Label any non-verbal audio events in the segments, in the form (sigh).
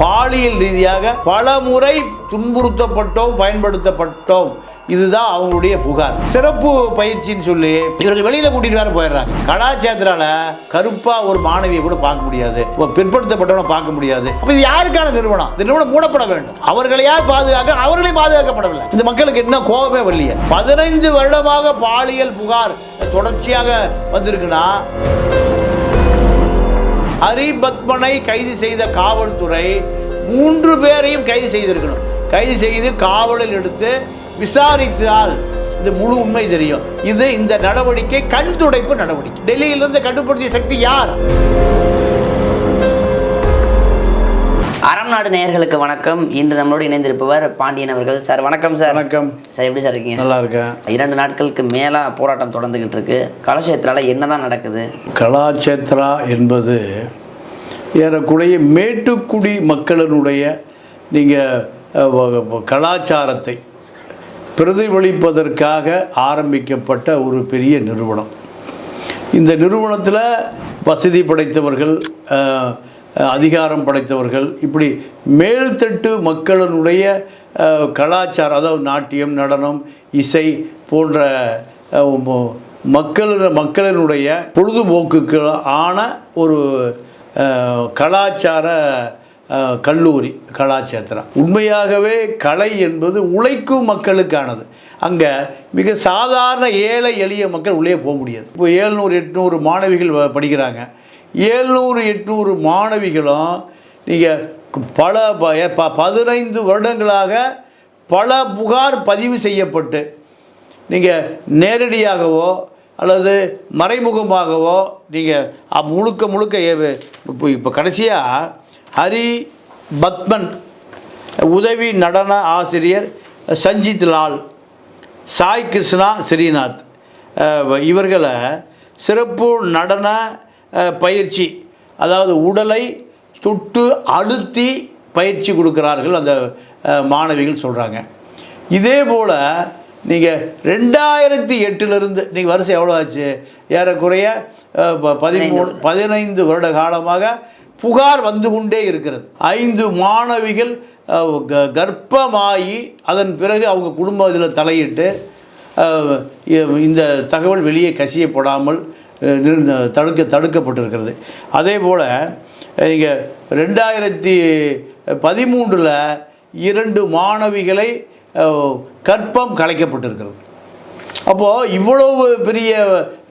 பாலியல் ரீதியாக பல முறை துன்புறுத்தப்பட்டோம் பயன்படுத்தப்பட்டோம். இதுதான் அவங்களுடைய புகார். சிறப்பு பயிற்சின்னு சொல்லி இவர்கள் வெளியில கூட்டிட்டு வர போயிடுறாங்க. கலாச்சாரத்தினால கருப்பா ஒரு மாணவியை கூட பார்க்க முடியாது. பிற்படுத்தப்பட்டவனை பார்க்க முடியாது. அப்ப இது யாருக்கான நிறுவனம்? இந்த நிறுவனம் மூடப்பட வேண்டும். அவர்களையா பாதுகாக்க அவர்களே பாதுகாக்கப்படவில்லை. இந்த மக்களுக்கு என்ன கோபமே வரலையே. பதினைந்து வருடமாக பாலியல் புகார் தொடர்ச்சியாக வந்திருக்குன்னா ஹரிபத்மனை கைது செய்த காவல்துறை மூன்று பேரையும் கைது செய்திருக்கணும். கைது செய்து காவலில் எடுத்து விசாரித்தால் இது முழு உண்மை தெரியும். இது இந்த நடவடிக்கை கண் துடைப்பு நடவடிக்கை. டெல்லியிலிருந்து கட்டுப்படுத்திய சக்தி யார்? அறம் நாடு நேயர்களுக்கு வணக்கம். இன்று நம்மளோடு இணைந்திருப்பவர் பாண்டியன் அவர்கள். சார் வணக்கம் சார். வணக்கம். சார் எப்படி சார் இருக்கீங்க? நல்லா இருக்கேன் இரண்டு நாட்களுக்கு மேலா போராட்டம் தொடர்ந்துகிட்டு இருக்கு கலசேத்திரால என்னதான் நடக்குது? கலாச்சேத்ரா என்பது ஏறக்குறைய மேட்டுக்குடி மக்களினுடைய நீங்கள் கலாச்சாரத்தை பிரதிபலிப்பதற்காக ஆரம்பிக்கப்பட்ட ஒரு பெரிய நிறுவனம். இந்த நிறுவனத்தில் வசதி படைத்தவர்கள் அதிகாரம் படைத்தவர்கள் இப்படி மேல்தட்டு மக்களினுடைய கலாச்சாரம் அதாவது நாட்டியம் நடனம் இசை போன்ற அஹ், மக்கள் மக்களினுடைய பொழுதுபோக்குக்கு ஆன ஒரு கலாச்சார கல்லூரி கலாச்சேத்திரம். உண்மையாகவே கலை என்பது உழைக்கும் மக்களுக்கானது. அங்கே மிக சாதாரண ஏழை எளிய மக்கள் உள்ளே போக முடியாது. இப்போ ஏழ்நூறு எட்நூறு மாணவிகள் வ- படிக்கிறாங்க. ஏழ்நூறு எட்நூறு மாணவிகளும் நீங்கள் பல ப- ப- பதினைந்து வருடங்களாக பல புகார் பதிவு செய்யப்பட்டு நீங்கள் நேரடியாகவோ அல்லது மறைமுகமாகவோ நீங்கள் முழுக்க முழுக்க இப்போ இப்போ கடைசியாக ஹரி பத்மன் உதவி நடன ஆசிரியர் சஞ்சித் லால் சாய் கிருஷ்ணா ஸ்ரீநாத் இவர்களை சிறப்பு நடன பயிற்சி அதாவது உடலை தொட்டு அழுத்தி பயிற்சி கொடுக்கிறார்கள் அந்த மாணவிகள் சொல்கிறாங்க இதே போல் நீங்கள் ரெண்டாயிரத்தி எட்டுலேருந்து நீங்கள் வருஷம் எவ்வளோ ஆச்சு? ஏறக்குறைய பதிமூணு பதினைந்து. வருட காலமாக புகார் வந்து கொண்டே இருக்கிறது. ஐந்து மாணவிகள் க- கர்ப்பமாகி அதன் பிறகு அவங்க குடும்பம் இதில் தலையிட்டு இந்த தகவல் வெளியே கசியப்படாமல் தடுக்க தடுக்கப்பட்டிருக்கிறது. அதே போல் இங்கே ரெண்டாயிரத்தி பதிமூன்றில் இரண்டு மாணவிகளை கற்பம் கலைக்கப்பட்டிருக்கிறது. அப்போது இவ்வளவு பெரிய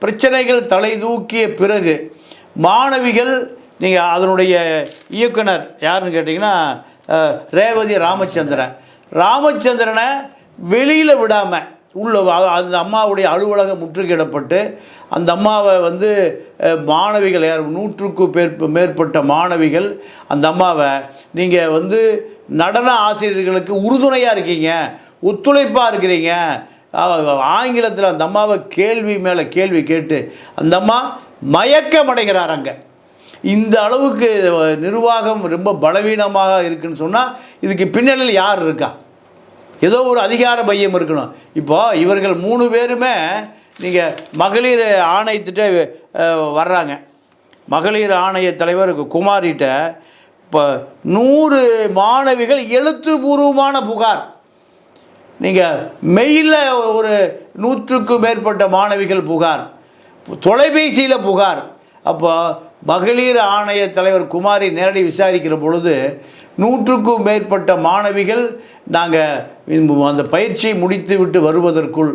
பிரச்சனைகள் தலை தூக்கிய பிறகு மாணவிகள் நீங்கள் அதனுடைய இயக்குனர் யாருன்னு கேட்டிங்கன்னா ரேவதி ராமச்சந்திரன். ராமச்சந்திரனை வெளியில் விடாமல் உள்ள அந்த அம்மாவுடைய அலுவலகம் முற்றுகையிடப்பட்டு அந்த அம்மாவை வந்து மாணவிகள் யார் நூற்றுக்கு பேர் மேற்பட்ட மாணவிகள் அந்த அம்மாவை நீங்கள் வந்து நடன ஆசிரியர்களுக்கு உறுதுணையாக இருக்கீங்க ஒத்துழைப்பாக இருக்கிறீங்க. ஆங்கிலத்தில் அந்த அம்மாவை கேள்வி மேலே கேள்வி கேட்டு அந்த அம்மா மயக்கமடைகிறார் அங்கே. இந்த அளவுக்கு நிர்வாகம் ரொம்ப பலவீனமாக இருக்குன்னு சொன்னால் இதுக்கு பின்னணியில் யார் இருக்கா? ஏதோ ஒரு அதிகார மையம் இருக்கணும். இப்போது இவர்கள் மூணு பேருமே நீங்கள் மகளிர் ஆணையத்திட்ட வர்றாங்க. மகளிர் ஆணைய தலைவர் குமாரிட்ட இப்போ நூறு மாணவிகள் எழுத்துப்பூர்வமான புகார். நீங்கள் மெயிலில் ஒரு நூற்றுக்கும் மேற்பட்ட மாணவிகள் புகார். தொலைபேசியில் புகார். அப்போ மகளிர் ஆணைய தலைவர் குமாரி நேரடி விசாரிக்கிற பொழுது நூற்றுக்கும் மேற்பட்ட மாணவிகள் நாங்கள் அந்த பயிற்சியை முடித்து விட்டு வருவதற்குள்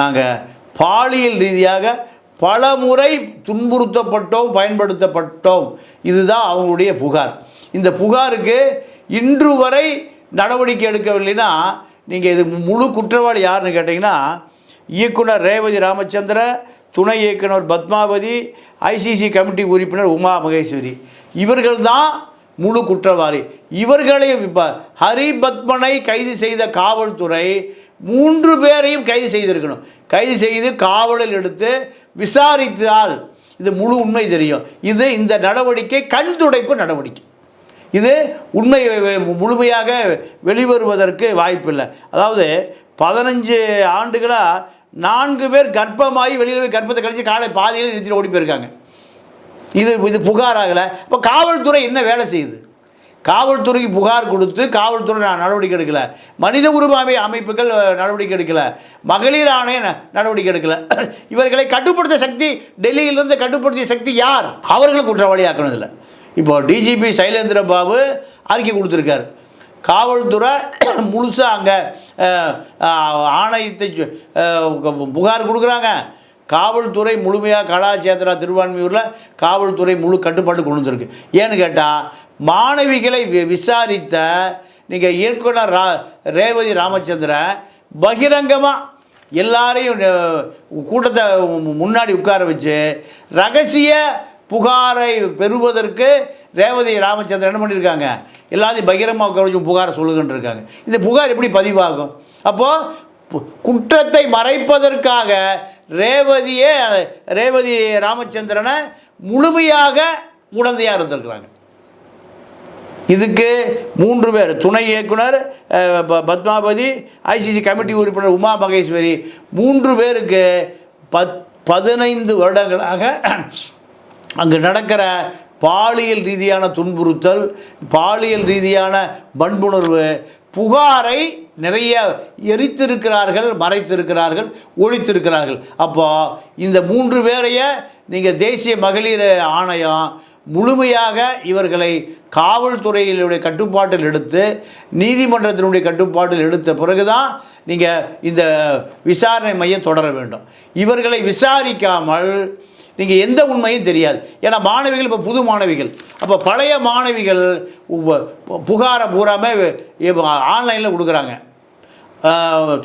நாங்கள் பாலியல் ரீதியாக பல முறை துன்புறுத்தப்பட்டோம் பயன்படுத்தப்பட்டோம். இதுதான் அவங்களுடைய புகார். இந்த புகாருக்கு இன்று வரை நடவடிக்கை எடுக்கவில்லைன்னா நீங்கள் இது முழு குற்றவாளி யாருன்னு கேட்டிங்கன்னா இயக்குனர் ரேவதி ராமச்சந்திர துணை இயக்குனர் பத்மாவதி ஐசிசி கமிட்டி உறுப்பினர் உமா மகேஸ்வரி. இவர்கள்தான் முழு குற்றவாளி. இவர்களையும் இப்போ ஹரிபத்மனை கைது செய்த காவல்துறை மூன்று பேரையும் கைது செய்திருக்கணும். கைது செய்து காவலில் எடுத்து விசாரித்தால் இது முழு உண்மை தெரியும். இது இந்த நடவடிக்கை கண் துடைப்பு நடவடிக்கை. இது உண்மை முழுமையாக வெளிவருவதற்கு வாய்ப்பில்லை. அதாவது பதினஞ்சு ஆண்டுகளாக நான்கு பேர் கர்ப்பமாகி வெளியில் போய் கர்ப்பத்தை கழித்து காலை பாதையில் நிறுத்திட்டு ஓடி போயிருக்காங்க. இது இது புகார் ஆகலை இப்போ காவல்துறை என்ன வேலை செய்யுது? காவல்துறைக்கு புகார் கொடுத்து காவல்துறை நான் நடவடிக்கை எடுக்கல. மனித உரிமை அமைப்புகள் நடவடிக்கை எடுக்கல. மகளிர் ஆணைய நடவடிக்கை எடுக்கல. (clears throat) இவர்களை கட்டுப்படுத்த சக்தி டெல்லியிலிருந்து கட்டுப்படுத்திய சக்தி யார்? அவர்களை குற்றவாளியாக்கணும் இல்லை இப்போ டிஜிபி சைலேந்திர பாபு அறிக்கை கொடுத்துருக்காரு. காவல்துறை முழுசாக அங்கே ஆணையத்தை புகார் கொடுக்குறாங்க. காவல்துறை முழுமையாக கலாச்சேத்திரா திருவான்மையூரில் காவல்துறை முழு கட்டுப்பாட்டு கொண்டு வந்திருக்கு. ஏன்னு கேட்டால் மாணவிகளை வி- விசாரித்த நீங்கள் இயக்குனர் ரா ரேவதி ராமச்சந்திரன் பகிரங்கமாக எல்லாரையும் கூட்டத்தை முன்னாடி உட்கார வச்சு ரகசிய புகாரை பெறுவதற்கு ரேவதி ராமச்சந்திரன் என்ன பண்ணியிருக்காங்க எல்லாத்தையும் பகிரமாக உட்கார வச்சு புகாரை சொல்லுகின்ற இருக்காங்க இந்த புகார் எப்படி பதிவாகும்? அப்போது குற்றத்தை மறைப்பதற்காக ரேவதியே ரேவதி ராமச்சந்திரனை முழுமையாக உடந்தையாக இருந்திருக்கிறாங்க. இதுக்கு மூன்று பேர் துணை இயக்குனர் பத்மாபதி ப- பத்மாவதி ஐசிசி கமிட்டி உறுப்பினர் உமா மகேஸ்வரி மூன்று பேருக்கு பத் பதினைந்து வருடங்களாக அங்கு நடக்கிற பாலியல் ரீதியான துன்புறுத்தல் பாலியல் ரீதியான வன்புணர்வு புகாரை நிறைய எரித்திருக்கிறார்கள் மறைத்திருக்கிறார்கள் ஒழித்திருக்கிறார்கள். அப்போ இந்த மூன்று பேரைய நீங்கள் தேசிய மகளிர் ஆணையம் முழுமையாக இவர்களை காவல்துறையினுடைய கட்டுப்பாட்டில் எடுத்து நீதிமன்றத்தினுடைய கட்டுப்பாட்டில் எடுத்த பிறகுதான் நீங்கள் இந்த விசாரணை மையம் தொடர வேண்டும். இவர்களை விசாரிக்காமல் நீங்கள் எந்த உண்மையும் தெரியாது. ஏன்னா மாணவிகள் இப்போ புது மாணவிகள். அப்போ பழைய மாணவிகள் புகாரை பூராமே ஆன்லைனில் கொடுக்குறாங்க.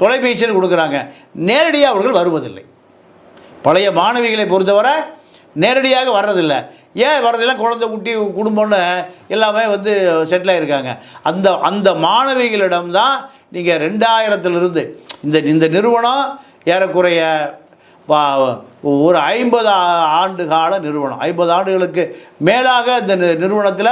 தொலைபேசியில் கொடுக்குறாங்க. நேரடியாக அவர்கள் வருவதில்லை. பழைய மாணவிகளை பொறுத்தவரை நேரடியாக வர்றதில்லை. ஏன் வர்றதில்லை? குழந்தை குட்டி குடும்பம்னு எல்லாமே வந்து செட்டில் ஆகிருக்காங்க அந்த அந்த மாணவிகளிடம் தான் நீங்கள் ரெண்டாயிரத்துலேருந்து இந்த இந்த நிறுவனம் ஏறக்குறைய ஒரு ஐம்பது ஆண்டு கால நிறுவனம். ஐம்பது ஆண்டுகளுக்கு மேலாக இந்த நிறுவனத்தில்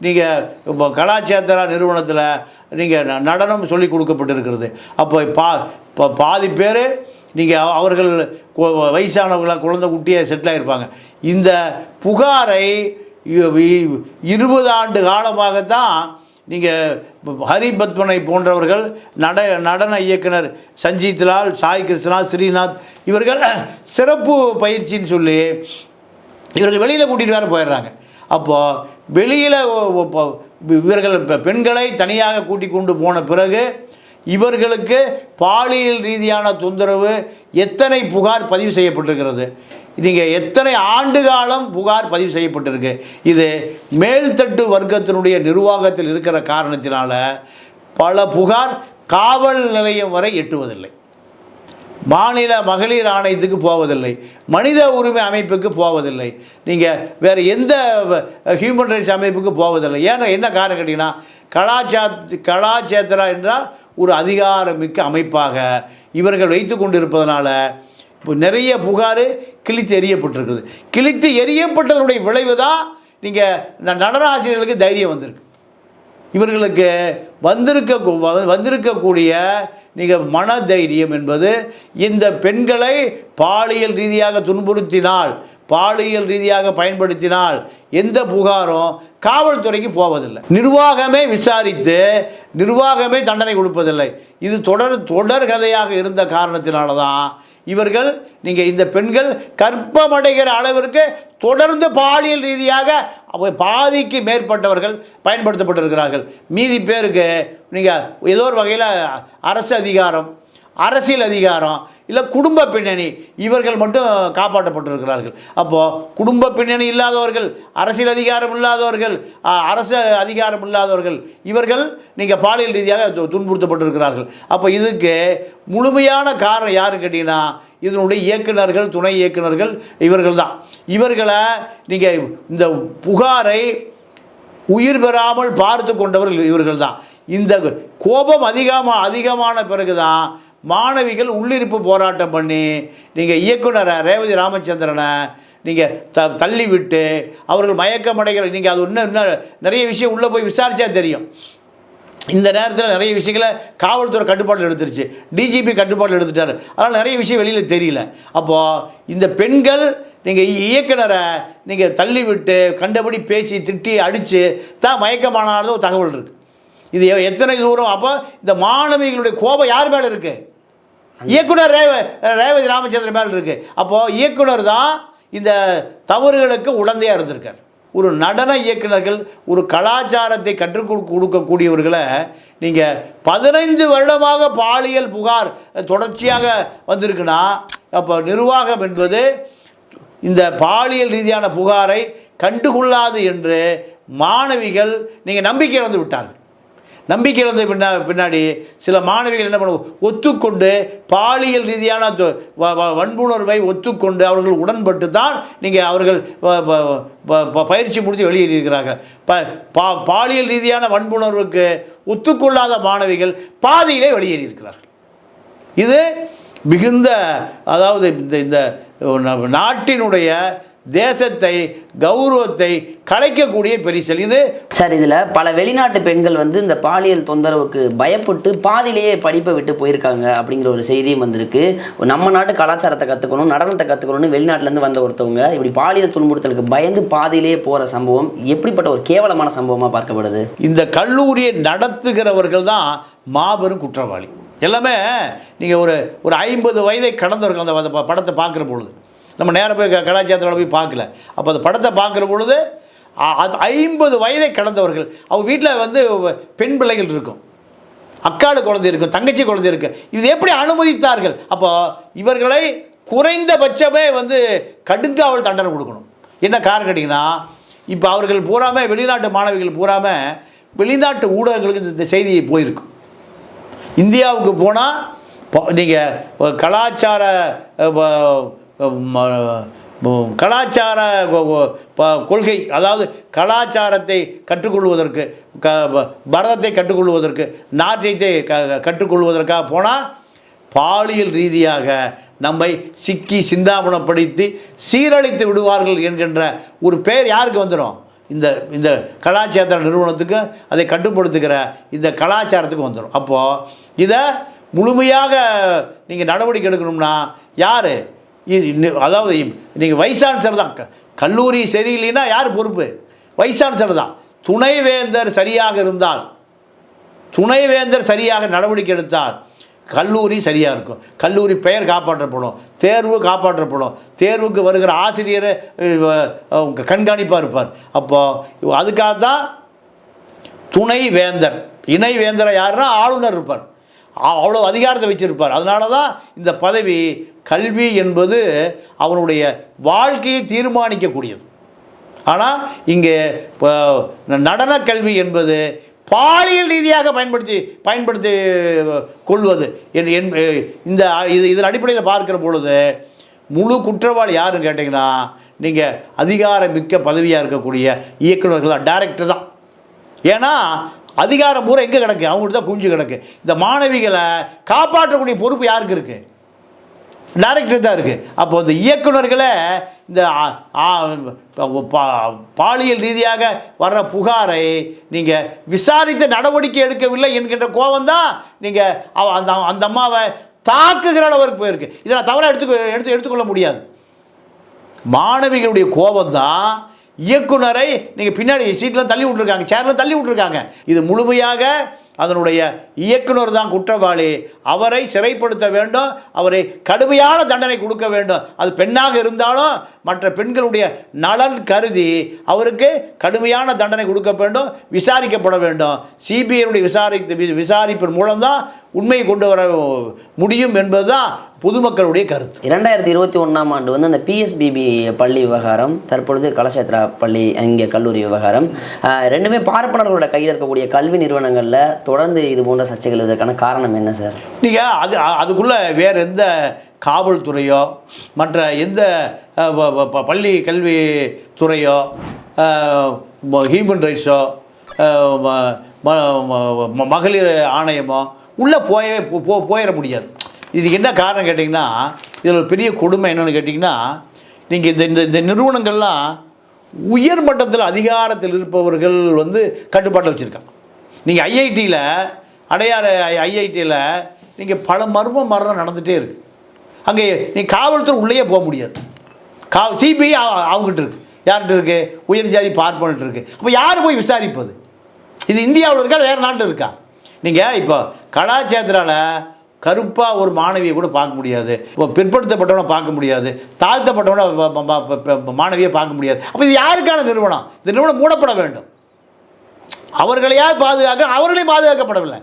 நீங்கள் கலாச்சேத்திரா நிறுவனத்தில் நீங்கள் நடனம் சொல்லி கொடுக்கப்பட்டிருக்கிறது. அப்போ பா பா- பாதி பேர் நீங்கள் அவர்கள் கு- வயசானவங்களாக குழந்தை குட்டியை செட்டில் ஆகிருப்பாங்க இந்த புகாரை இருபது ஆண்டு காலமாகத்தான் நீங்கள் ஹரிபத்மனை போன்றவர்கள் நட நடன இயக்குனர் சஞ்சீத் லால் சாய் கிருஷ்ணா ஸ்ரீநாத் இவர்கள் (clears throat) சிறப்பு பயிற்சின்னு சொல்லி இவர்கள் வெளியில் கூட்டிகிட்டு வேறு போயிடுறாங்க. அப்போது வெளியில் இவர்கள் பெண்களை தனியாக கூட்டி கொண்டு போன பிறகு இவர்களுக்கு பாலியல் ரீதியான தொந்தரவு எத்தனை புகார் பதிவு செய்யப்பட்டிருக்கிறது? நீங்கள் எத்தனை ஆண்டு காலம் புகார் பதிவு செய்யப்பட்டிருக்கு? இது மேல்தட்டு வர்க்கத்தினுடைய நிர்வாகத்தில் இருக்கிற காரணத்தினால பல புகார் காவல் நிலையம் வரை எட்டுவதில்லை. மாநில மகளிர் ஆணையத்துக்கு போவதில்லை. மனித உரிமை அமைப்புக்கு போவதில்லை. நீங்கள் வேறு எந்த ஹியூமன் ரைட்ஸ் அமைப்புக்கு போவதில்லை. ஏன்னா என்ன காரணம் கேட்டிங்கன்னா கலாச்சா கலாச்சேத்திரா என்றால் ஒரு அதிகாரமிக்க அமைப்பாக இவர்கள் வைத்து கொண்டிருப்பதனால நிறைய புகார் கிழித்து எறியப்பட்டிருக்குது கிழித்து எரியப்பட்டதனுடைய விளைவு தான் நீங்கள் நடன ஆசிரியர்களுக்கு தைரியம் வந்திருக்கு. இவர்களுக்கு வந்திருக்க வந்திருக்கக்கூடிய நீங்கள் மன தைரியம் என்பது இந்த பெண்களை பாலியல் ரீதியாக துன்புறுத்தினால் பாலியல் ரீதியாக பயன்படுத்தினால் எந்த புகாரும் காவல்துறைக்கு போவதில்லை. நிர்வாகமே விசாரித்து நிர்வாகமே தண்டனை கொடுப்பதில்லை. இது தொடர் தொடர் கதையாக இருந்த காரணத்தினால தான் இவர்கள் நீங்கள் இந்த பெண்கள் கற்பமடைகிற அளவிற்கு தொடர்ந்து பாலியல் ரீதியாக அவ- பாதிக்கு மேற்பட்டவர்கள் பயன்படுத்தப்பட்டிருக்கிறார்கள். மீதி பேருக்கு நீங்கள் ஏதோ ஒரு வகையில் அரசு அதிகாரம் அரசியல் அதிகாரம் இல்லை குடும்ப பின்னணி இவர்கள் மட்டும் காப்பாற்றப்பட்டிருக்கிறார்கள். அப்போது குடும்ப பின்னணி இல்லாதவர்கள் அரசியல் அதிகாரம் இல்லாதவர்கள் அரசு அதிகாரம் இல்லாதவர்கள் இவர்கள் நீங்கள் பாலியல் ரீதியாக துன்புறுத்தப்பட்டிருக்கிறார்கள். அப்போ இதுக்கு முழுமையான காரணம் யார் கேட்டிங்கன்னா இதனுடைய இயக்குனர்கள் துணை இயக்குனர்கள் இவர்கள் தான். இவர்களை நீங்கள் இந்த புகாரை உயிர் பெறாமல் பார்த்து கொண்டவர்கள் இவர்கள் தான். இந்த கோபம் அதிகமாக அதிகமான பிறகு தான் மாணவிகள் உள்ளிருப்பு போராட்டம் பண்ணி நீங்கள் இயக்குனரை ரேவதி ராமச்சந்திரனை நீங்கள் த தள்ளி விட்டு அவர்கள் மயக்கமடைகிற நீங்கள் அது இன்னும் இன்னும் நிறைய விஷயம் உள்ளே போய் விசாரித்தா தெரியும். இந்த நேரத்தில் நிறைய விஷயங்களை காவல்துறை கட்டுப்பாட்டில் எடுத்துருச்சு. டிஜிபி கட்டுப்பாட்டில் எடுத்துட்டார். அதனால் நிறைய விஷயம் வெளியில் தெரியல. அப்போது இந்த பெண்கள் நீங்கள் இயக்குனரை நீங்கள் தள்ளி விட்டு கண்டபடி பேசி திட்டி அடித்து தான் மயக்கமானாலும் ஒரு தகவல் இருக்குது இது எத்தனை தூரம் அப்போ இந்த மாணவிகளுடைய கோபம் யார் மேலே இருக்குது இயக்குனர் ரேவ ரேவதி ராமச்சந்திரன் மேலே இருக்குது அப்போது இயக்குனர் தான் இந்த தவறுகளுக்கு உடந்தையாக இருந்திருக்கார். ஒரு நடன இயக்குனர்கள் ஒரு கலாச்சாரத்தை கற்றுக் கொடு- கொடுக்கக்கூடியவர்களை நீங்கள் பதினைந்து வருடமாக பாலியல் புகார் தொடர்ச்சியாக வந்திருக்குன்னா அப்போ நிர்வாகம் என்பது இந்த பாலியல் ரீதியான புகாரை கண்டுகொள்ளாது என்று மாணவிகள் நீங்கள் நம்பிக்கை இழந்து விட்டார்கள். நம்பிக்கை இழந்த பின்னா பின்னாடி சில மாணவிகள் என்ன பண்ணுவோம் ஒத்துக்கொண்டு பாலியல் ரீதியான தொ- வன்புணர்வை ஒத்துக்கொண்டு அவர்கள் உடன்பட்டு தான் நீங்கள் அவர்கள் ப- பயிற்சி முடித்து வெளியேறியிருக்கிறார்கள் ப பா பாலியல் ரீதியான வன்புணர்வுக்கு ஒத்துக்கொள்ளாத மாணவிகள் பாதியிலே வெளியேறியிருக்கிறார்கள் இது மிகுந்த அதாவது இந்த இந்த நாட்டினுடைய தேசத்தை கௌரவத்தை கலைக்கக்கூடிய பெரிசல். இது சார் இதில் பல வெளிநாட்டு பெண்கள் வந்து இந்த பாலியல் தொந்தரவுக்கு பயப்பட்டு பாதியிலேயே படிப்பை விட்டு போயிருக்காங்க அப்படிங்கிற ஒரு செய்தியும் வந்திருக்கு. நம்ம நாட்டு கலாச்சாரத்தை கற்றுக்கணும் நடனத்தை கற்றுக்கணும்னு வெளிநாட்டிலேருந்து வந்த ஒருத்தவங்க இப்படி பாலியல் துன்புறுத்தலுக்கு பயந்து பாதியிலேயே போகிற சம்பவம் எப்படிப்பட்ட ஒரு கேவலமான சம்பவமாக பார்க்கப்படுது? இந்த கல்லூரியை நடத்துகிறவர்கள் தான் மாபெரும் குற்றவாளி. எல்லாமே நீங்கள் ஒரு ஒரு ஐம்பது வயதை கடந்தவர்கள் அந்த படத்தை பார்க்குற பொழுது. நம்ம நேராக போய் கலாச்சாரத்தில் போய் பார்க்கல. அப்போ அந்த படத்தை பார்க்குற பொழுது அ- அது ஐம்பது வயதை கடந்தவர்கள் அவங்க வீட்டில் வந்து பெண் பிள்ளைகள் இருக்கும். அக்காடு குழந்தை இருக்கும் தங்கச்சி குழந்தை இருக்கும். இது எப்படி அனுமதித்தார்கள்? அப்போ இவர்களை குறைந்தபட்சமே வந்து கடுங்காவல் தண்டனை கொடுக்கணும். என்ன காரணம் கேட்டிங்கன்னா இப்போ அவர்கள் பூராமல் வெளிநாட்டு மாணவிகள் பூராமல் வெளிநாட்டு ஊடகங்களுக்கு இந்த- செய்தி போயிருக்கும் இந்தியாவுக்கு போனால் நீங்கள் கலாச்சார கலாச்சார ப- கொள்கை அதாவது கலாச்சாரத்தை கற்றுக்கொள்வதற்கு க பரதத்தை கற்றுக்கொள்வதற்கு நாட்டியத்தை க கற்றுக்கொள்வதற்காக போனால் பாலியல் ரீதியாக நம்மை சிக்கி சிந்தாபனப்படுத்தி சீரழித்து விடுவார்கள் என்கின்ற ஒரு பெயர் யாருக்கு வந்துடும் இந்த இந்த கலாச்சார நிறுவனத்துக்கு அதை கட்டுப்படுத்துகிற இந்த கலாச்சாரத்துக்கு வந்துடும் அப்போது இதை முழுமையாக நீங்கள் நடவடிக்கை எடுக்கணும்னா யார்? அதாவது நீங்கள் வைசான்சர் தான். க- கல்லூரி சரியில்லைன்னா யார் பொறுப்பு? வைசான்சர் தான். துணைவேந்தர் சரியாக இருந்தால் துணைவேந்தர் சரியாக நடவடிக்கை எடுத்தால் கல்லூரி சரியாக இருக்கும். கல்லூரி பெயர் காப்பாற்றப்படும் தேர்வு காப்பாற்றப்படும். தேர்வுக்கு வருகிற ஆசிரியரை கண்காணிப்பாக இருப்பார் அப்போது அதுக்காக தான் துணை வேந்தர் இணை வேந்தரை யாருன்னா ஆளுநர் இருப்பார். அவ்வளோ அதிகாரத்தை வச்சுருப்பார் அதனால தான் இந்த பதவி கல்வி என்பது அவனுடைய வாழ்க்கையை தீர்மானிக்கக்கூடியது. ஆனால் இங்கே நடன கல்வி என்பது பாலியல் ரீதியாக பயன்படுத்தி பயன்படுத்தி கொள்வது என்- என்- இந்த இது இதன் அடிப்படையில் பார்க்கிற பொழுது முழு குற்றவாளி யாருன்னு கேட்டிங்கன்னா நீங்கள் அதிகாரமிக்க பதவியாக இருக்கக்கூடிய இயக்குநர்கள் தான் டேரக்டர் தான். ஏன்னா அதிகாரம் பூரா எங்கே கிடக்கு? அவங்கள்ட்ட தான் குஞ்சு கிடக்கு. இந்த மாணவிகளை காப்பாற்றக்கூடிய பொறுப்பு யாருக்கு இருக்குது டைரக்டர் தான் இருக்குது அப்போ இந்த இயக்குநர்களை இந்த பா- பாலியல் ரீதியாக வர்ற புகாரை நீங்கள் விசாரித்து நடவடிக்கை எடுக்கவில்லை என்கின்ற கோபம்தான் நீங்கள் அந்த அந்த அம்மாவை தாக்குகிற அளவுக்கு போயிருக்கு. இதை நான் தவறாக எடுத்துக்க எடுத்து எடுத்துக்கொள்ள முடியாது. மாணவிகளுடைய கோபம் தான் இயக்குனரை நீங்கள் பின்னாடி சீட்டில் தள்ளி விட்ருக்காங்க சேரில் தள்ளி விட்ருக்காங்க இது முழுமையாக அதனுடைய இயக்குனர் தான் குற்றவாளி. அவரை சிறைப்படுத்த வேண்டும் அவரை கடுமையான தண்டனை கொடுக்க வேண்டும். அது பெண்ணாக இருந்தாலும் மற்ற பெண்களுடைய நலன் கருதி அவருக்கு கடுமையான தண்டனை கொடுக்க வேண்டும் விசாரிக்கப்பட வேண்டும். சிபிஐனுடைய விசாரித்து வி- விசாரிப்பின் மூலம்தான் உண்மையை கொண்டு வர முடியும் என்பதுதான் பொதுமக்களுடைய கருத்து. இரண்டாயிரத்தி இருபத்தி ஒன்றாம் ஆண்டு வந்து அந்த பிஎஸ்பிபி பள்ளி விவகாரம் தற்பொழுது கலசேத்ரா பள்ளி இங்கே கல்லூரி விவகாரம் ரெண்டுமே பார்ப்பனர்களோட கையில் இருக்கக்கூடிய கல்வி நிறுவனங்களில் தொடர்ந்து இது போன்ற சர்ச்சைகள் இதற்கான காரணம் என்ன சார்? நீங்கள் அது அதுக்குள்ளே வேறு எந்த காவல்துறையோ மற்ற எந்த பள்ளி கல்வி துறையோ ஹியூமன் ரைட்ஸோ மகளிர் ஆணையமோ உள்ளே போயவே போ- போயிட முடியாது. இதுக்கு என்ன காரணம் கேட்டிங்கன்னா இதில் ஒரு பெரிய கொடுமை என்னென்னு கேட்டிங்கன்னா நீங்கள் இந்த இந்த இந்த நிறுவனங்கள்லாம் உயர் மட்டத்தில் அதிகாரத்தில் இருப்பவர்கள் வந்து கட்டுப்பாட்டில் வச்சுருக்காங்க. நீங்கள் ஐஐடியில் அடையாறு ஐஐடியில் நீங்கள் பல மர்ம மரணம் நடந்துகிட்டே இருக்கு. அங்கே நீ காவல்துறை உள்ளேயே போக முடியாது. கா சிபிஐ அவங்ககிட்ட இருக்கு. யார்கிட்ட இருக்கு? உயர் ஜாதி பார்ப்பனிட்டு இருக்கு. அப்போ யார் போய் விசாரிப்பது? இது இந்தியாவில் இருக்கா? வேறு நாட்டில் இருக்கா? நீங்கள் இப்போ கலாச்சாரத்தினால கருப்பாக ஒரு மாணவியை கூட பார்க்க முடியாது. இப்போ பிற்படுத்தப்பட்டவனை பார்க்க முடியாது. தாழ்த்தப்பட்டவனை மாணவியை பார்க்க முடியாது. அப்போ இது யாருக்கான நிறுவனம்? இந்த நிறுவனம் மூடப்பட வேண்டும். அவர்களையாவது பாதுகாக்க அவர்களையும் பாதுகாக்கப்படவில்லை.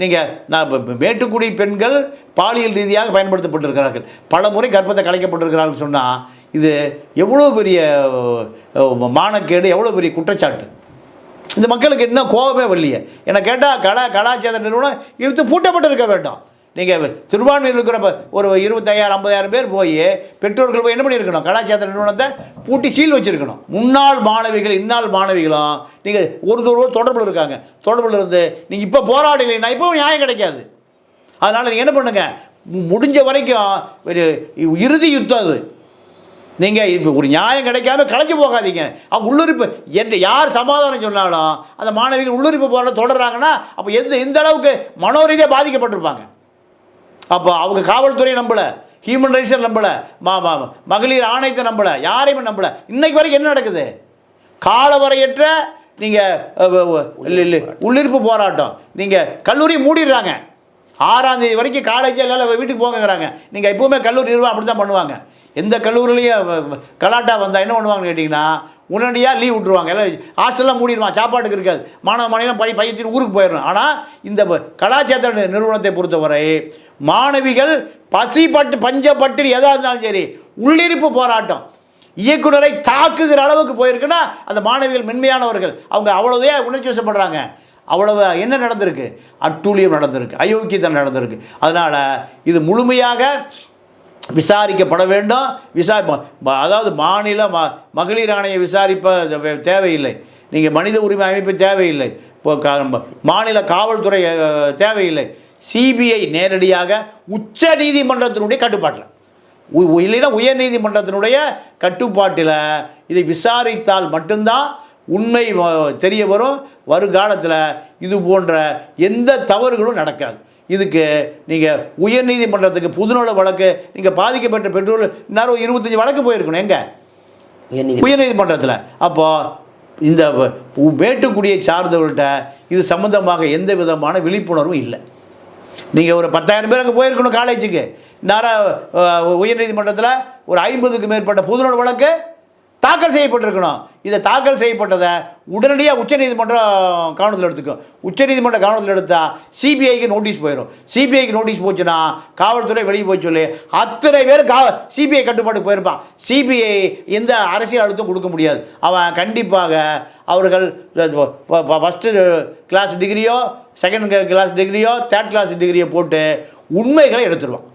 நீங்கள் நான் மேட்டுக்குடி பெண்கள் பாலியல் ரீதியாக பயன்படுத்தப்பட்டிருக்கிறார்கள். பல முறை கர்ப்பத்தை கலைக்கப்பட்டிருக்கிறார்கள் சொன்னால் இது எவ்வளோ பெரிய மானக்கேடு எவ்வளோ பெரிய குற்றச்சாட்டு? இந்த மக்களுக்கு என்ன கோபமே வரலையே. என்னை கேட்டால் கலா கலாச்சார நிறுவனம் இழுத்து பூட்டப்பட்டு இருக்க வேண்டும். நீங்கள் திருவான்மையில் இருக்கிற ஒரு இருபத்தையாயிரம் ஐம்பதாயிரம் பேர் போய் பெற்றோர்கள் போய் என்ன பண்ணியிருக்கணும்? கலாச்சார நிறுவனத்தை பூட்டி சீல் வச்சுருக்கணும். முன்னாள் மாணவிகள் இந்நாள் மாணவிகளும் நீங்கள் ஒரு தூரம் தொடர்பில் இருக்காங்க. தொடர்பில் இருந்து நீங்கள் இப்போ போராடலைன்னா இப்போ நியாயம் கிடைக்காது. அதனால் நீங்கள் என்ன பண்ணுங்க? மு- முடிஞ்ச வரைக்கும் ஒரு இறுதி யுத்தம் அது. நீங்கள் இப்போ ஒரு நியாயம் கிடைக்காம கலைஞ்சு போகாதீங்க. அவங்க உள்ளுறுப்பு என்று யார் சமாதானம் சொன்னாலும் அந்த மாணவிகள் உள்ளுரிப்பு போராட்டம் தொடர்றாங்கன்னா அப்போ எந்த எந்த அளவுக்கு மனோரீதியாக பாதிக்கப்பட்டிருப்பாங்க. அப்போ அவங்க காவல்துறையை நம்பலை ஹியூமன் ரைட்ஸை நம்பலை மா மா- மகளிர் ஆணையத்தை நம்பலை யாரையுமே நம்பலை. இன்னைக்கு வரைக்கும் என்ன நடக்குது? காலவரையற்ற நீங்கள் உள்ளிருப்பு போராட்டம். நீங்கள் கல்லூரி மூடிடுறாங்க. ஆறாம் தேதி வரைக்கும் காலேஜ் எல்லாம் வீட்டுக்கு போங்கங்கிறாங்க. நீங்கள் எப்பவுமே கல்லூரி நிர்வாகம் அப்படி தான் பண்ணுவாங்க. எந்த கல்லூரிலையும் கலாட்டா வந்தால் என்ன பண்ணுவாங்கன்னு கேட்டிங்கன்னா உடனடியாக லீவ் விட்ருவாங்க எல்லாம் ஹாஸ்டல்லாம் மூடிடுவான் சாப்பாட்டுக்கு இருக்காது. மாணவ மாணவிலாம் படி பையத்தின் ஊருக்கு போயிடணும் ஆனால் இந்த கலாச்சார நிறுவனத்தை பொறுத்தவரை மாணவிகள் பசிப்பட்டு பஞ்சப்பட்டு எதாக இருந்தாலும் சரி உள்ளிருப்பு போராட்டம். இயக்குனரை தாக்குகிற அளவுக்கு போயிருக்குன்னா அந்த மாணவிகள் மென்மையானவர்கள். அவங்க அவ்வளோதே உணர்ச்சி வசப்படுறாங்க. அவ்வளவு என்ன நடந்திருக்கு? அட்டூழியம் நடந்திருக்கு. அயோக்கியத்தனம் நடந்திருக்கு. அதனால் இது முழுமையாக விசாரிக்கப்பட வேண்டும். விசாரி அதாவது மாநில ம மகளிர் ஆணையை விசாரிப்ப தேவையில்லை. நீங்கள் மனித உரிமை அமைப்பு தேவையில்லை. இப்போ மாநில காவல்துறை தேவையில்லை. சிபிஐ நேரடியாக உச்ச நீதிமன்றத்தினுடைய கட்டுப்பாட்டில். உ- உயர் நீதிமன்றத்தினுடைய கட்டுப்பாட்டில் இதை விசாரித்தால் மட்டும்தான் உண்மை தெரிய வரும். வருங்காலத்தில் இது போன்ற எந்த தவறுகளும் நடக்காது. இதுக்கு நீங்கள் உயர்நீதிமன்றத்துக்கு புதுநல வழக்கு நீங்கள் பாதிக்கப்பட்ட பெற்றோர் இன்னும் இருபத்தஞ்சி வழக்கு போயிருக்கணும். எங்கே? உயர்நீதி உயர்நீதிமன்றத்தில் அப்போ இந்த வ- உ- மேட்டுக்குடியை சார்ந்தவர்கள்ட்ட இது சம்பந்தமாக எந்த விதமான விழிப்புணர்வும் இல்லை. நீங்கள் ஒரு பத்தாயிரம் பேர் அங்கே போயிருக்கணும் காலேஜுக்கு. நேராக உயர்நீதிமன்றத்தில் ஒரு ஐம்பதுக்கு மேற்பட்ட புதுநூல் வழக்கு தாக்கல் செய்யப்பட்டிருக்கணும். இதை தாக்கல் செய்யப்பட்டதை உடனடியாக உச்சநீதிமன்றம் கவனத்தில் எடுத்துக்கும் உச்சநீதிமன்றம் கவனத்தில் எடுத்தால் சிபிஐக்கு நோட்டீஸ் போயிடும் சிபிஐக்கு நோட்டீஸ் போச்சுன்னா காவல்துறை வெளியே போய் சொல்லி. அத்தனை பேர் கா சிபிஐ கட்டுப்பாட்டுக்கு போயிருப்பான். சிபிஐ எந்த அரசியல் அழுத்தம் கொடுக்க முடியாது. அவன் கண்டிப்பாக அவர்கள் ஃபஸ்ட்டு கிளாஸ் டிகிரியோ செகண்ட் கிளாஸ் டிகிரியோ தேர்ட் கிளாஸ் டிகிரியோ போட்டு உண்மைகளை எடுத்துருவான்.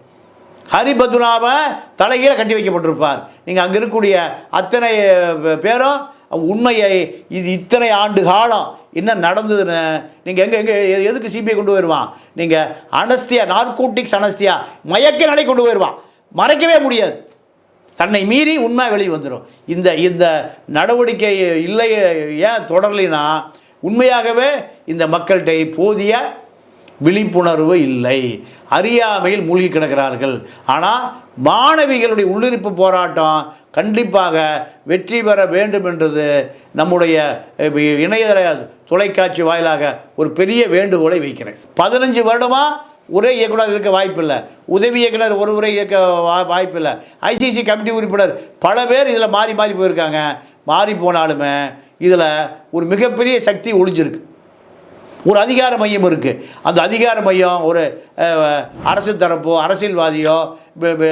ஹரிபத்னாவை தலைகீழ கட்டி வைக்கப்பட்டிருப்பார். நீங்கள் அங்கே இருக்கக்கூடிய அத்தனை பேரும் உண்மையை இது இத்தனை ஆண்டு காலம் என்ன நடந்ததுன்னு நீங்கள் எங்கே எங்கே எதுக்கு சிபிஐ கொண்டு போயிடுவான் நீங்கள் அனஸ்தியா நார்கோட்டிக்ஸ் அனஸ்தியா மயக்க நிலை கொண்டு போயிடுவான் மறைக்கவே முடியாது. தன்னை மீறி உண்மை வெளியே வந்துடும் இந்த இந்த நடவடிக்கை இல்லை ஏன் தொடரலைன்னா உண்மையாகவே இந்த மக்கள்கிட்ட போதிய விழிப்புணர்வு இல்லை. அறியாமையில் மூழ்கி கிடக்கிறார்கள். ஆனால் மாணவிகளுடைய உள்ளிருப்பு போராட்டம் கண்டிப்பாக வெற்றி பெற வேண்டும் என்றது நம்முடைய இணையதள தொலைக்காட்சி வாயிலாக ஒரு பெரிய வேண்டுகோளை வைக்கிறேன். பதினஞ்சு வருடமாக ஒரே இயக்குனர் இருக்க வாய்ப்பில்லை. உதவி இயக்குனர் ஒரு முறை இயக்க வா- வாய்ப்பில்லை. ஐசிசி கமிட்டி உறுப்பினர் பல பேர் இதில் மாறி மாறி போயிருக்காங்க. மாறி போனாலுமே இதில் ஒரு மிகப்பெரிய சக்தி ஒளிஞ்சிருக்கு. ஒரு அதிகார மையம் இருக்குது அந்த அதிகார மையம் ஒரு அரசு தரப்போ அரசியல்வாதியோ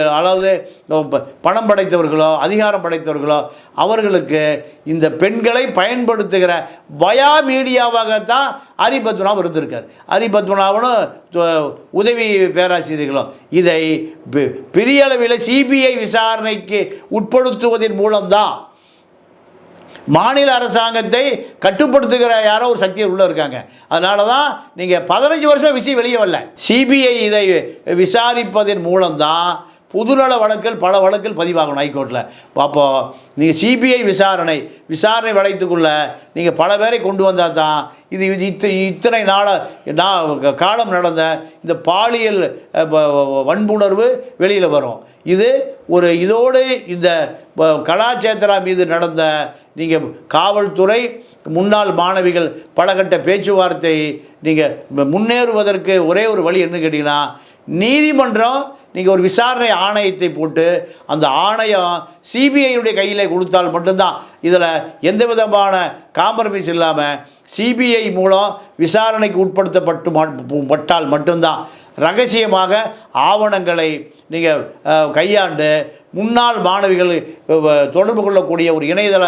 அதாவது ப- பணம் படைத்தவர்களோ அதிகாரம் படைத்தவர்களோ அவர்களுக்கு இந்த பெண்களை பயன்படுத்துகிற பயா மீடியாவாகத்தான் ஹரிபத்மநாபம் இருந்திருக்கார். ஹரிபத்மநாபனும் உதவி பேராசிரியர்களும். இதை பெ- பெரிய அளவில் சிபிஐ விசாரணைக்கு உட்படுத்துவதன் மூலம்தான் மாநில அரசாங்கத்தை கட்டுப்படுத்துகிற யாரோ ஒரு சக்தியர் உள்ளே இருக்காங்க. அதனால தான் நீங்கள் பதினஞ்சு வருஷம் விஷயம் வெளியே வரல. சிபிஐ இதை விசாரிப்பதன் மூலம்தான் புதுநல வழக்குகள் பல வழக்குகள் பதிவாகணும் ஹைகோர்ட்டில் அப்போது நீங்கள் சிபிஐ விசாரணை விசாரணை வளைத்துக்குள்ளே நீங்கள் பல பேரை கொண்டு வந்தால் தான் இது இது இத்த இத்தனை நாளாக நான் காலம் நடந்த இந்த பாலியல் வன்புணர்வு வெளியில் வரும். இது ஒரு இதோடு இந்த கலாச்சேத்திரா மீது நடந்த நீங்கள் காவல்துறை முன்னாள் மாணவிகள் பலகட்ட பேச்சுவார்த்தை நீங்கள் முன்னேறுவதற்கு ஒரே ஒரு வழி என்ன கேட்டிங்கன்னா நீதிமன்றம் நீங்கள் ஒரு விசாரணை ஆணையத்தை போட்டு அந்த ஆணையம் சிபிஐயுடைய கையில் கொடுத்தால் மட்டும்தான் இதில் எந்த விதமான காம்ப்ரமைஸ் இல்லாமல் சிபிஐ மூலம் விசாரணைக்கு உட்படுத்தப்பட்டு மட்- பட்டால் மட்டும்தான். ரகசியமாக ஆவணங்களை நீங்கள் கையாண்டு முன்னாள் மாணவிகள் தொடர்பு கொள்ளக்கூடிய ஒரு இணையதள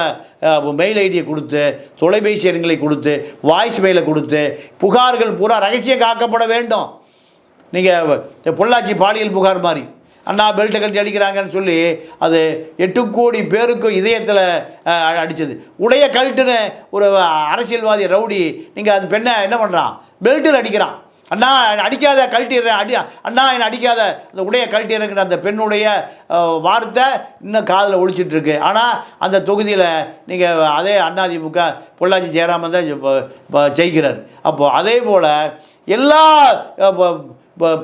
மெயில் ஐடியை கொடுத்து தொலைபேசி எண்களை கொடுத்து வாய்ஸ் மெயிலை கொடுத்து புகார்கள் பூரா ரகசியம் காக்கப்பட வேண்டும். நீங்கள் பொள்ளாச்சி பாலியல் புகார் மாதிரி அண்ணா பெல்ட்டை கட்டி அடிக்கிறாங்கன்னு சொல்லி அது எட்டு கோடி பேருக்கும் இதயத்தில் அடித்தது உடைய கழட்டுன்னு ஒரு அரசியல்வாதி ரவுடி நீங்கள் அது பெண்ணை என்ன பண்ணுறான் பெல்ட்டில் அடிக்கிறான். அண்ணா அடிக்காத கழட்டிடுறேன் அடி அண்ணா என்னை அடிக்காத அந்த உடைய கழட்டிடுறேங்கிற அந்த பெண்ணுடைய வார்த்தை இன்னும் காதில் ஒழிச்சிட்ருக்கு ஆனால் அந்த தொகுதியில் நீங்கள் அதே அதிமுக பொள்ளாச்சி ஜெயராமன் தான் ஜெயிக்கிறார். அப்போது அதே போல் எல்லா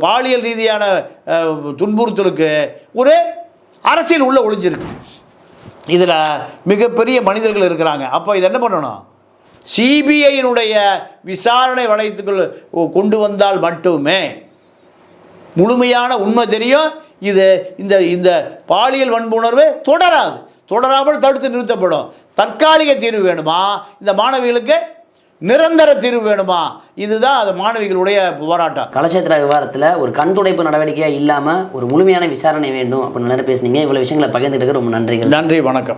பாலியல் ரீதியான துன்புறுத்தலுக்கு ஒரு அரசியல் உள்ள ஒளிஞ்சிருக்கு. இதில் மிகப்பெரிய மனிதர்கள் இருக்கிறாங்க. அப்போ இது என்ன பண்ணணும்? சிபிஐயினுடைய விசாரணை வளையத்துக்குள் கொண்டு வந்தால் மட்டுமே முழுமையான உண்மை தெரியும். இது இந்த இந்த பாலியல் வன்புணர்வு தொடராது. தொடராமல் தடுத்து நிறுத்தப்படும். தற்காலிக தீர்வு வேணுமா? இந்த மாணவிகளுக்கு நிரந்தர தீர்வு வேணுமா? இதுதான் அது மாணவிகளுடைய போராட்டம். கலச்சேத்திர விவகாரத்தில் ஒரு கண் துடைப்பு நடவடிக்கையாக இல்லாமல் ஒரு முழுமையான விசாரணை வேண்டும் அப்படின்னு நிறைய பேசுனீங்க. இவ்வளோ விஷயங்களை பகிர்ந்துக்கிட்டு ரொம்ப நன்றிகள். நன்றி வணக்கம்.